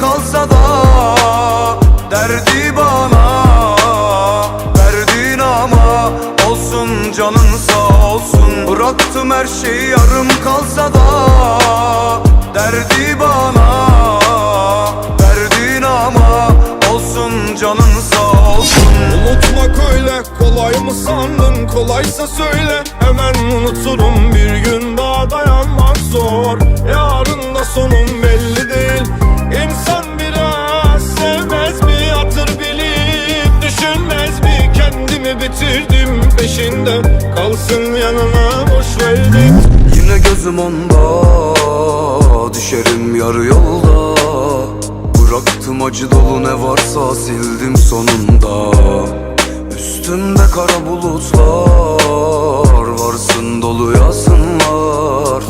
kalsa da Derdi bana Verdin ama Olsun canın sağ olsun. Bıraktım her şey yarım kalsa da Derdi bana Verdin ama Olsun canın sağ olsun. Unutmak öyle kolay mı sandın? Kolaysa söyle Hemen unuturum. Bir gün daha dayanmak zor Yarın da sonum Kalsın yanına boş verdim Yine gözüm onda Düşerim yarı yolda. Bıraktım acı dolu ne varsa sildim sonunda. Üstümde kara bulutlar Varsın dolu yazınlar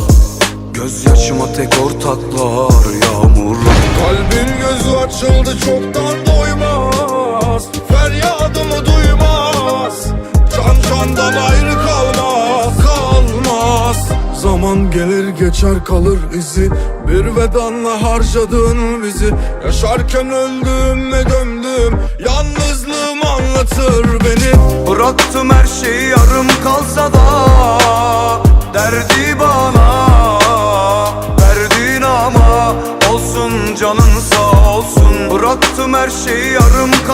Gözyaşıma tek ortaklar Yağmurlar. Kalbin gözü açıldı çoktan Zaman gelir geçer kalır izi. Bir vedanla harcadın bizi. Yaşarken öldüm ve gömdüm. Yalnızlığım anlatır beni. Bıraktım her şey yarım kalsa da. Derdi bana Verdin ama Olsun canın sağ olsun. Bıraktım her şey yarım kalsa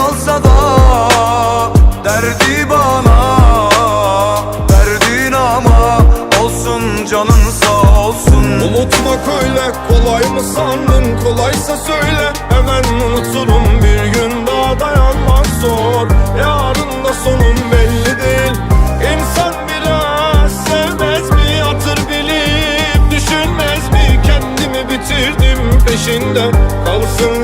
Unutmak öyle kolay mı sandın? Kolaysa söyle. Hemen unuturum bir gün daha dayanmak zor. Yarın da sonum belli değil. İnsan biraz sevmez mi? Hatır bilip Düşünmez mi? Kendimi bitirdim peşinde. Kalsın